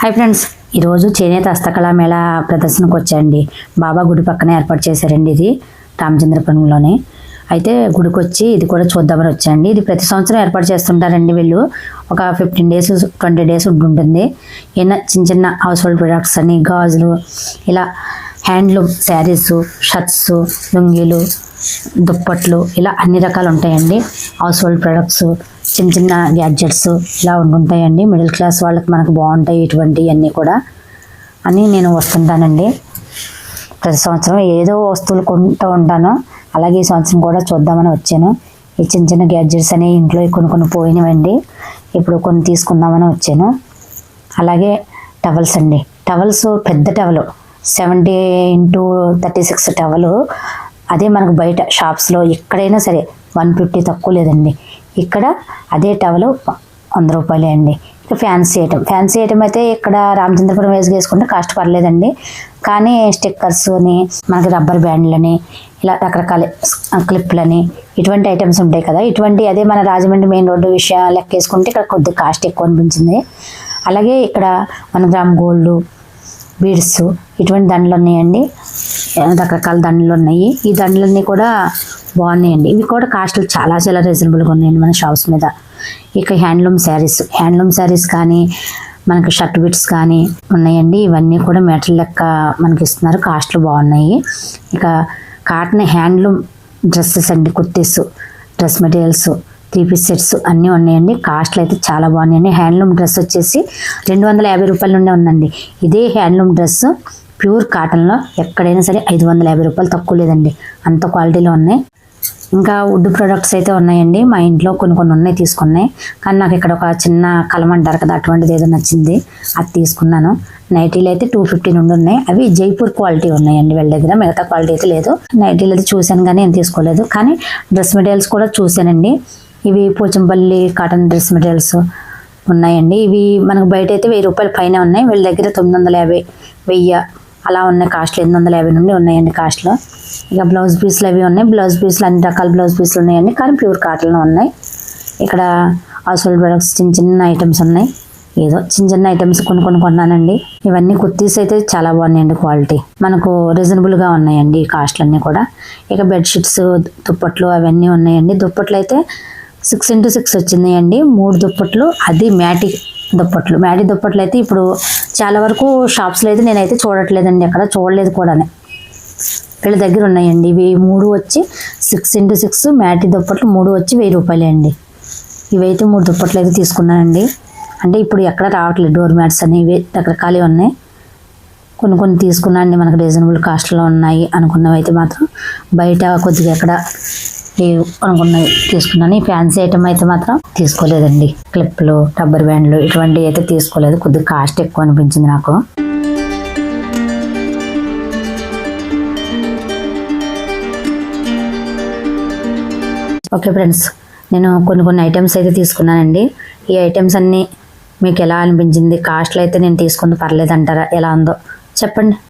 Hi friends ఈరోజు చేనేత హస్తకళా మేళ ప్రదర్శనకు వచ్చాయండి బాబా గుడి పక్కన ఏర్పాటు చేశారండి ఇది రామచంద్రపురంలోనే. అయితే గుడికి వచ్చి ఇది కూడా చూద్దామని వచ్చాయండి ఇది ప్రతి సంవత్సరం ఏర్పాటు చేస్తుంటారండి వీళ్ళు. ఒక ఫిఫ్టీన్ డేస్ ట్వంటీ డేస్ ఉంటుంది ఏమైనా చిన్న చిన్న హౌస్ హోల్డ్ ప్రొడక్ట్స్ అని గాజులు ఇలా హ్యాండ్లూమ్ శారీస్ షర్ట్స్ లుంగీలు దుప్పట్లు ఇలా అన్ని రకాలు ఉంటాయండి. హౌస్ హోల్డ్ ప్రొడక్ట్స్ చిన్న చిన్న గ్యాడ్జెట్స్ ఇలా ఉంటుంటాయండి మిడిల్ క్లాస్ వాళ్ళకి మనకు బాగుంటాయి ఇటువంటివన్నీ కూడా. అని నేను వస్తుంటానండి. ప్రతి సంవత్సరం ఏదో వస్తువులు కొంటూ ఉంటాను. అలాగే ఈ సంవత్సరం కూడా చూద్దామని వచ్చాను. ఈ చిన్న చిన్న గ్యాడ్జెట్స్ అనేవి ఇంట్లో కొన్ని కొన్ని పోయినవండి. ఇప్పుడు కొన్ని తీసుకుందామని వచ్చాను. అలాగే టవల్స్ అండి. టవల్స్ పెద్ద towel seventy into thirty six towel అదే మనకు బయట షాప్స్లో ఎక్కడైనా సరే వన్ ఫిఫ్టీ తక్కువ లేదండి. ఇక్కడ అదే టవల్ వంద రూపాయలే అండి. ఇక ఫ్యాన్సీ ఐటమ్ ఫ్యాన్సీ ఐటమ్ అయితే ఇక్కడ రామచంద్రపురం వేసి వేసుకుంటే కాస్ట్ పర్లేదండి. కానీ స్టిక్కర్స్ అని మనకి రబ్బర్ బ్యాండ్లని ఇలా రకరకాల క్లిప్లని ఇటువంటి ఐటమ్స్ ఉంటాయి కదా. ఇటువంటి అదే మన రాజమండ్రి మెయిన్ రోడ్డు విషయం లెక్క వేసుకుంటే ఇక్కడ కొద్దిగా కాస్ట్ ఎక్కువ అనిపించింది. అలాగే ఇక్కడ మన గ్రామ్ గోల్డ్ బీడ్స్ ఇటువంటి దండలు ఉన్నాయండి. రకరకాల దండలు ఉన్నాయి. ఈ దండలన్నీ కూడా బాగున్నాయండి. ఇవి కూడా కాస్ట్లు చాలా చాలా రీజనబుల్గా ఉన్నాయండి మన షాప్స్ మీద. ఇక హ్యాండ్లూమ్ శారీస్ హ్యాండ్లూమ్ శారీస్ కానీ మనకి షర్ట్ బిట్స్ కానీ ఉన్నాయండి. ఇవన్నీ కూడా మెటల్ లెక్క మనకి ఇస్తున్నారు. కాస్ట్లు బాగున్నాయి. ఇక కాటన్ హ్యాండ్లూమ్ డ్రెస్సెస్ అండి kurtis dress materials three piece sets అన్నీ ఉన్నాయండి. కాస్ట్లు అయితే చాలా బాగున్నాయండి. హ్యాండ్లూమ్ డ్రెస్ వచ్చేసి రెండు వందల యాభై రూపాయల నుండే ఉందండి. ఇదే హ్యాండ్లూమ్ డ్రెస్ ప్యూర్ కాటన్లో ఎక్కడైనా సరే ఐదు వందల యాభై రూపాయలు తక్కువ లేదండి. అంత క్వాలిటీలో ఉన్నాయి. ఇంకా వుడ్ ప్రొడక్ట్స్ అయితే ఉన్నాయండి. మా ఇంట్లో కొన్ని కొన్ని ఉన్నాయి తీసుకున్నాయి. కానీ నాకు ఇక్కడ ఒక చిన్న కలం అంటారు కదా అటువంటిది ఏదో నచ్చింది. అది తీసుకున్నాను. నైటీలు అయితే టూ ఫిఫ్టీ నుండి ఉన్నాయి. అవి జైపూర్ క్వాలిటీ ఉన్నాయండి వీళ్ళ దగ్గర. మిగతా క్వాలిటీ అయితే లేదు. నైటీలు అయితే చూశాను కానీ నేను తీసుకోలేదు. కానీ డ్రెస్ మెటీరియల్స్ కూడా చూశానండి. ఇవి పోచంపల్లి కాటన్ డ్రెస్ మెటీరియల్స్ ఉన్నాయండి. ఇవి మనకు బయట అయితే వెయ్యి రూపాయల పైన ఉన్నాయి. వీళ్ళ దగ్గర తొమ్మిది వందల యాభై వెయ్యి అలా ఉన్నాయి కాస్ట్లు ఎనిమిది వందల యాభై నుండి ఉన్నాయండి కాస్ట్లో. ఇక బ్లౌజ్ పీస్లు అవి ఉన్నాయి. బ్లౌజ్ పీస్లు అన్ని రకాల బ్లౌజ్ పీస్లు ఉన్నాయండి. కానీ ప్యూర్ కాటన్లో ఉన్నాయి. ఇక్కడ హౌస్హోల్ ప్రొడక్ట్స్ చిన్న చిన్న ఐటమ్స్ ఉన్నాయి. ఏదో చిన్న చిన్న ఐటమ్స్ కొన్ని కొన్ని కొన్నానండి. ఇవన్నీ కుర్తీస్ అయితే చాలా బాగున్నాయండి క్వాలిటీ. మనకు రీజనబుల్గా ఉన్నాయండి ఈ కాస్ట్లన్నీ కూడా. ఇక బెడ్షీట్స్ దుప్పట్లు అవన్నీ ఉన్నాయండి. దుప్పట్లు అయితే సిక్స్ ఇంటూ సిక్స్ వచ్చినాయండి మూడు దుప్పట్లు అది మ్యాటి దుప్పట్లు మ్యాటి దుప్పట్లు అయితే ఇప్పుడు చాలా వరకు షాప్స్లో అయితే నేనైతే చూడట్లేదండి అక్కడ చూడలేదు కూడా వీళ్ళ దగ్గర ఉన్నాయండి. ఇవి మూడు వచ్చి సిక్స్ ఇంటూ సిక్స్ మ్యాటీ దుప్పట్లు మూడు వచ్చి వెయ్యి రూపాయలే అండి. ఇవైతే మూడు దుప్పట్లు అయితే తీసుకున్నానండి. అంటే ఇప్పుడు ఎక్కడ రావట్లేదు డోర్ మ్యాట్స్ అనేవి రకరకాలే ఉన్నాయి. కొన్ని కొన్ని తీసుకున్నా అండి మనకు రీజనబుల్ కాస్ట్లో ఉన్నాయి అనుకున్నవి అయితే మాత్రం బయట కొద్దిగా ఎక్కడ లేవు అనుకున్నవి తీసుకున్నాను. ఈ ఫ్యాన్సీ ఐటమ్ అయితే మాత్రం తీసుకోలేదండి. క్లిప్లు రబ్బర్ బ్యాండ్లు ఇటువంటివి అయితే తీసుకోలేదు. కొద్దిగా కాస్ట్ ఎక్కువ అనిపించింది నాకు. ఓకే ఫ్రెండ్స్ నేను కొన్ని కొన్ని ఐటమ్స్ అయితే తీసుకున్నానండి. ఈ ఐటమ్స్ అన్నీ మీకు ఎలా అనిపించింది? కాస్ట్లో అయితే నేను తీసుకుంది పర్లేదంటారా? ఎలా ఉందో చెప్పండి.